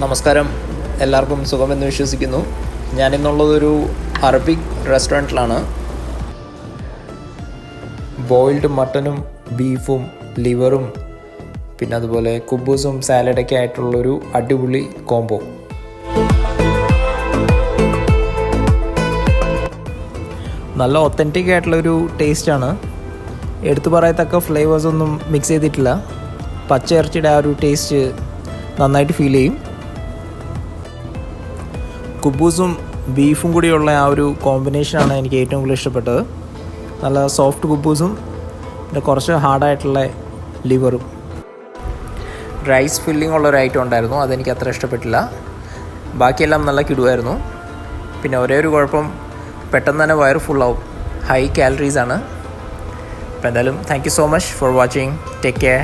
നമസ്കാരം. എല്ലാവർക്കും സുഖമെന്ന് വിശ്വസിക്കുന്നു. ഞാനിന്നുള്ളതൊരു അറബിക് റെസ്റ്റോറന്റിലാണ്. ബോയിൽഡ് മട്ടനും ബീഫും ലിവറും പിന്നെ അതുപോലെ കുബൂസും സാലഡൊക്കെ ആയിട്ടുള്ളൊരു അടിപൊളി കോംബോ. നല്ല ഒത്തന്റിക് ആയിട്ടുള്ളൊരു ടേസ്റ്റാണ് എടുത്തു പറയത്തക്ക ഫ്ലേവേഴ്സൊന്നും മിക്സ് ചെയ്തിട്ടില്ല. പച്ച ഇറച്ചിയുടെ ആ ഒരു ടേസ്റ്റ് നന്നായിട്ട് ഫീൽ ചെയ്യും. കുബൂസും ബീഫും കൂടിയുള്ള ആ ഒരു കോമ്പിനേഷനാണ് എനിക്ക് ഏറ്റവും കൂടുതൽ ഇഷ്ടപ്പെട്ടത്. നല്ല സോഫ്റ്റ് കുബൂസും പിന്നെ കുറച്ച് ഹാർഡായിട്ടുള്ള ലിവറും. റൈസ് ഫില്ലിംഗ് ഉള്ള ഒരു ഐറ്റം ഉണ്ടായിരുന്നു അതെനിക്ക് അത്ര ഇഷ്ടപ്പെട്ടില്ല. ബാക്കിയെല്ലാം നല്ല കിടുവായിരുന്നു. പിന്നെ ഒരേ ഒരു കുഴപ്പം പെട്ടെന്ന് തന്നെ വയർ ഫുള്ളാവും ഹൈ കാലറീസ് ആണ്. അപ്പോൾ എന്തായാലും thank you so much for watching take care